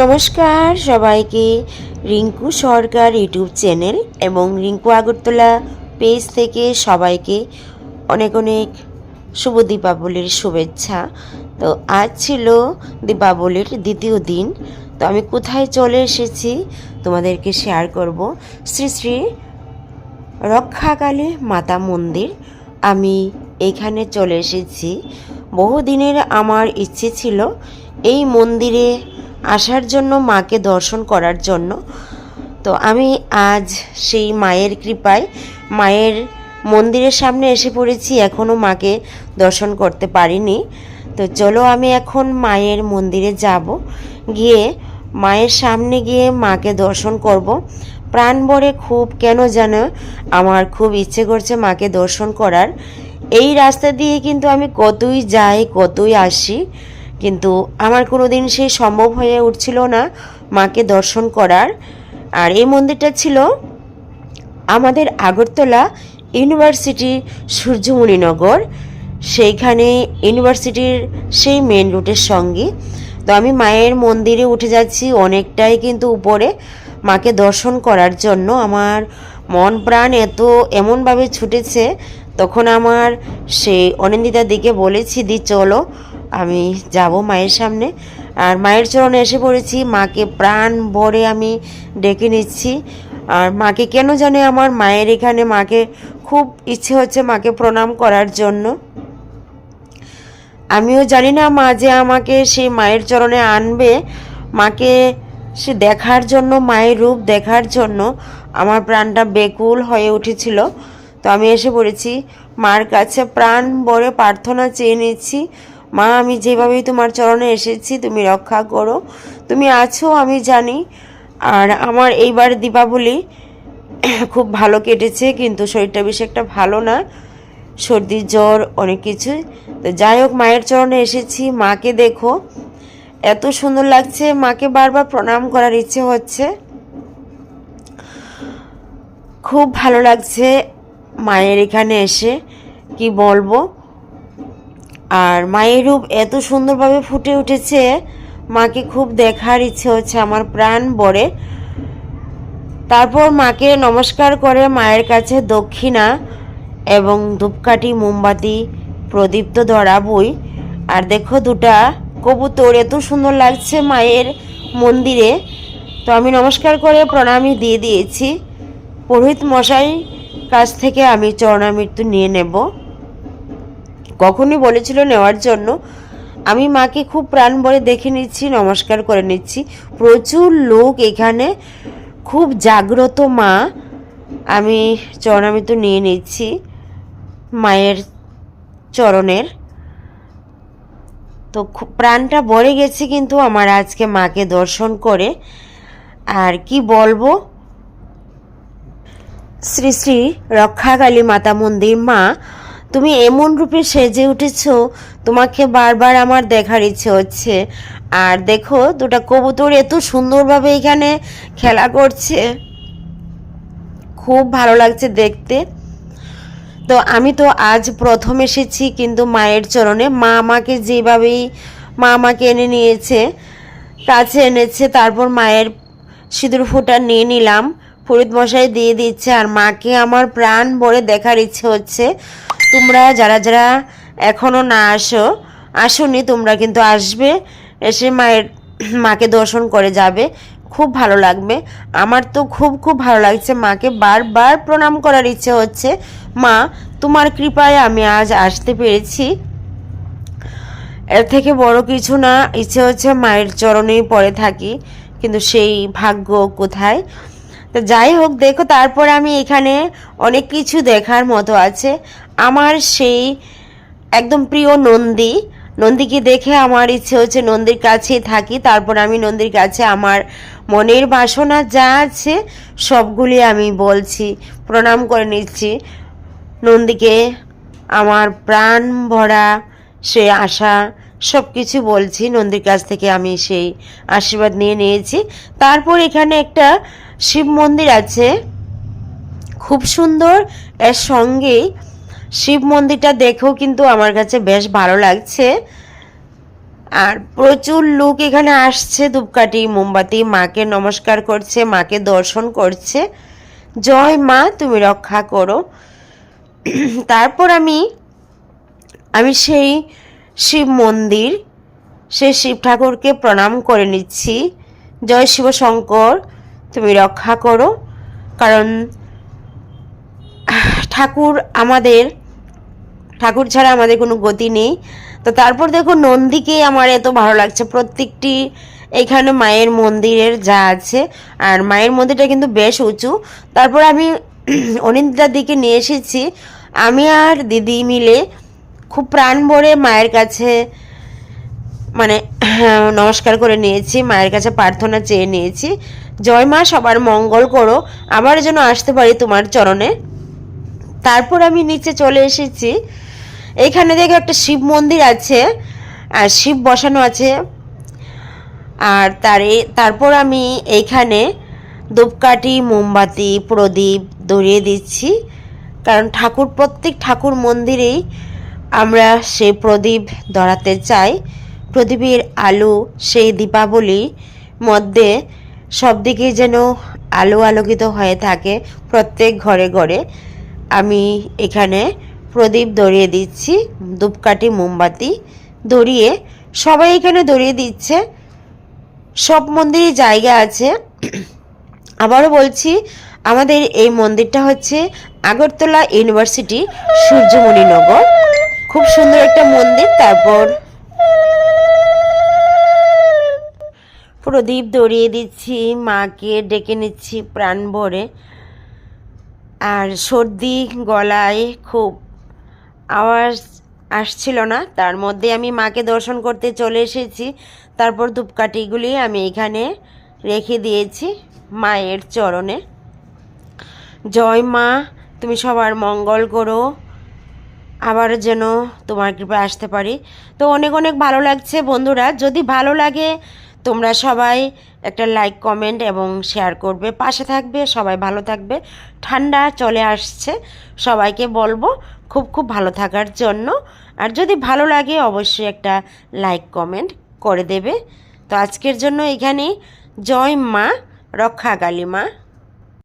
নমস্কার সবাইকে রিঙ্কু সরকার YouTube channel এবং রিঙ্কু আগরতলা পেজ থেকে সবাইকে অনেক অনেক শুভ দীপাবলির শুভেচ্ছা। তো আজ ছিল দীপাবলির দ্বিতীয় দিন। তো আমি কোথায় চলে এসেছি তোমাদেরকে শেয়ার করব। শ্রী শ্রী রক্ষাকালী মাতা মন্দির। আমি এখানে চলে এসেছি। বহুদিনের আমার ইচ্ছে ছিল এই মন্দিরে আসার জন্য মাকে দর্শন করার জন্য। তো আমি আজ সেই মায়ের কৃপায়, মায়ের মন্দিরের সামনে এসে পড়েছি এখনও মাকে দর্শন করতে পারিনি। তো চলো আমি এখন মায়ের মন্দিরে যাব। গিয়ে মায়ের সামনে গিয়ে মাকে দর্শন করব। প্রাণ ভরে খুব কেন যেন আমার খুব ইচ্ছে করছে মাকে দর্শন করার। এই রাস্তা দিয়ে কিন্তু আমি কতই যাই, কতই আসি। কিন্তু আমার কোনো দিন সেই সম্ভব হয়ে উঠছিল না মাকে দর্শন করার। আর এই মন্দিরটা ছিল আমাদের আগরতলা ইউনিভার্সিটি সূর্যমণিনগর সেইখানে ইউনিভার্সিটির সেই মেন রুটের সঙ্গে। তো আমি মায়ের মন্দিরে উঠে যাচ্ছি অনেকটাই কিন্তু উপরে মাকে দর্শন করার জন্য। আমার মন প্রাণ এত এমনভাবে ছুটেছে, তখন আমার সেই অনিন্দিতার দিকে বলেছি, দি, চলো। আমি যাব মায়ের সামনে। আর মায়ের চরণে এসে পড়েছি, মাকে প্রাণ ভরে আমি ডেকে নিচ্ছি। আর মাকে কেন জানে আমার মায়ের এখানে মাকে খুব ইচ্ছে হচ্ছে মাকে প্রণাম করার জন্য। আমিও জানি না মা যে আমাকে সেই মায়ের চরণে আনবে। মাকে সে দেখার জন্য, মায়ের রূপ দেখার জন্য আমার প্রাণটা বেকুল হয়ে উঠেছিল। তো আমি এসে পড়েছি, মার কাছে প্রাণ ভরে প্রার্থনা চেয়ে নিচ্ছি। মা, আমি যেভাবেই তোমার চরণে এসেছি, তুমি রক্ষা করো। তুমি আছো, আমি জানি। আর আমার এইবার দীপাবলি খুব ভালো কেটেছে, কিন্তু শরীরটা বেশ একটা ভালো না। সর্দি জ্বর, অনেক কিছু। তো যাই হোক, মায়ের চরণে এসেছি। মাকে দেখো। এত সুন্দর লাগছে। মাকে বারবার প্রণাম করার ইচ্ছে হচ্ছে। খুব ভালো লাগছে মায়ের এখানে এসে। কি বলব? আর মায়ের রূপ এত সুন্দরভাবে ফুটে উঠেছে, মাকে খুব দেখার ইচ্ছে হচ্ছে আমার প্রাণ বড়ে তারপর মাকে নমস্কার করে মায়ের কাছে দক্ষিণা এবং ধূপকাঠি, মোমবাতি প্রদীপ তো ধরাবই আর দেখো দুটা কবুতর, এত সুন্দর লাগছে মায়ের মন্দিরে। তো আমি নমস্কার করে প্রণামী দিয়ে দিয়েছি। পুরোহিত মশাই কাছ থেকে আমি চরণামৃত্যু নিয়ে নেব। কখনই বলেছিল নেওয়ার জন্য। আমি মাকে খুব প্রাণ ভরে দেখে নিচ্ছি, নমস্কার করে নিচ্ছি। প্রচুর লোক এখানে। খুব জাগ্রত মা। আমি চরণামৃত্যু নিয়ে নিচ্ছি মায়ের চরণের। তো খুব প্রাণটা ভরে গেছে কিন্তু আমার আজকে মাকে দর্শন করে। আর কি বলব? শ্রী শ্রী রক্ষাকালী মাতা মন্দির মা তুমি এমন রূপে সেজে উঠেছ, তোমাকে বারবার আমার দেখার ইচ্ছে হচ্ছে। আর দেখো, দুটা কবুতর এত সুন্দরভাবে এখানে খেলা করছে। খুব ভালো লাগছে দেখতে। তো আমি তো আজ প্রথম এসেছি, কিন্তু মায়ের চরণে মা আমাকে যেভাবেই মা আমাকে এনে নিয়েছে, কাছে এনেছে, তারপর মায়ের সিঁদুর ফোঁটা নিয়ে নিলাম। ফরিদ মশাই দিয়ে দিচ্ছে, আর মাকে আমার প্রাণ ভরে দেখার ইচ্ছে হচ্ছে। তোমরা যারা যারা এখনও না আসো, আসোনি, তোমরা কিন্তু আসবে। এসে মায়ের, মাকে দর্শন করে যাবে। খুব ভালো লাগবে। আমার তো খুব খুব ভালো লাগছে মাকে। বারবার প্রণাম করার ইচ্ছে হচ্ছে। মা, তোমার কৃপায় আমি আজ আসতে পেরেছি। এর থেকে বড় কিছু না, ইচ্ছে হচ্ছে মায়ের চরণেই পড়ে থাকি। কিন্তু সেই ভাগ্য কোথায়? তো যাই হোক, দেখো তারপর আমি এখানে অনেক কিছু দেখার মতো আছে। আমার সেই একদম প্রিয় নন্দী। নন্দীকে দেখে আমার ইচ্ছে হচ্ছে নন্দীর কাছেই থাকি। তারপর আমি নন্দীর কাছে আমার মনের বাসনা যা আছে, সবগুলি আমি বলছি, প্রণাম করে নিচ্ছি। নন্দীকে আমার প্রাণ ভরা সে আশা সব কিছু বলছি। নন্দীর কাছ থেকে আমি সেই আশীর্বাদ নিয়ে নিয়েছি। তারপর এখানে একটা শিব মন্দির আছে। খুব সুন্দর। এর সঙ্গেই শিব মন্দিরটা দেখেও কিন্তু আমার কাছে বেশ ভালো লাগছে। আর প্রচুর লোক এখানে আসছে। ধূপকাঠি, মোমবাতি, মাকে নমস্কার করছে, মাকে দর্শন করছে। জয় মা, তুমি রক্ষা করো। তারপর আমি আমি সেই শিব মন্দির। সেই শিব ঠাকুরকে প্রণাম করে নিচ্ছি। জয় শিব শঙ্কর, তুমি রক্ষা করো। কারণ, ঠাকুর আমাদের, ঠাকুর ছাড়া আমাদের কোনো গতি নেই। তো তারপর দেখো নন্দীকে আমার এত ভালো লাগছে। প্রত্যেকটি এখানে মায়ের মন্দিরের যা আছে। আর মায়ের মন্দিরটা কিন্তু বেশ উঁচু। তারপর আমি অনিন্দিতার দিকে নিয়ে এসেছি। আমি আর দিদি মিলে খুব প্রাণ ভরে মায়ের কাছে মানে নমস্কার করে নিয়েছি, মায়ের কাছে প্রার্থনা চেয়ে নিয়েছি। জয় মা, সবার মঙ্গল করো। আবার যেন আসতে পারি তোমার চরণে। তারপর আমি নিচে চলে এসেছি। এখানে দেখো একটা শিব মন্দির আছে, আর শিব বসানো আছে। আর তারে তারপর আমি এইখানে ধূপকাঠি, মোমবাতি, প্রদীপ ধরিয়ে দিচ্ছি। কারণ ঠাকুর, প্রত্যেক ঠাকুর মন্দিরেই আমরা সেই প্রদীপ ধরাতে চাই। প্রদীপের আলো সেই দীপাবলি মধ্যে সব দিকে যেন আলো আলোকিত হয়ে থাকে প্রত্যেক ঘরে ঘরে। আমি এখানে প্রদীপ ধরিয়ে দিচ্ছি, ধূপকাঠি, মোমবাতি ধরিয়ে সবাই এখানে ধরিয়ে দিচ্ছে। সব মন্দিরে জায়গা আছে। আবারও বলছি, আমাদের এই মন্দিরটা হচ্ছে আগরতলা ইউনিভার্সিটি সূর্যমণিনগর খুব সুন্দর একটা মন্দির, তারপর প্রদীপ ধরিয়ে দিচ্ছি, মাকে ডেকে নিচ্ছি প্রাণ ভরে। আর সর্দি গলায় খুব আওয়াজ আসছিল না, তার মধ্যে আমি মাকে দর্শন করতে চলে এসেছি। তারপর ধূপকাঠিগুলি আমি এখানে রেখে দিয়েছি মায়ের চরণে। জয় মা, তুমি সবার মঙ্গল করো। আবার যেন তোমার কৃপা আসতে পারি। তো অনেক অনেক ভালো লাগছে বন্ধুরা। যদি ভালো লাগে, তোমরা সবাই একটা লাইক কমেন্ট এবং শেয়ার করবে। পাশে থাকবে, সবাই ভালো থাকবে। ঠান্ডা চলে আসছে, সবাইকে বলব খুব খুব ভালো থাকার জন্য। আর যদি ভালো লাগে, অবশ্যই একটা লাইক কমেন্ট করে দেবে। তো আজকের জন্য এখানেই। জয় মা রক্ষা কালী মা।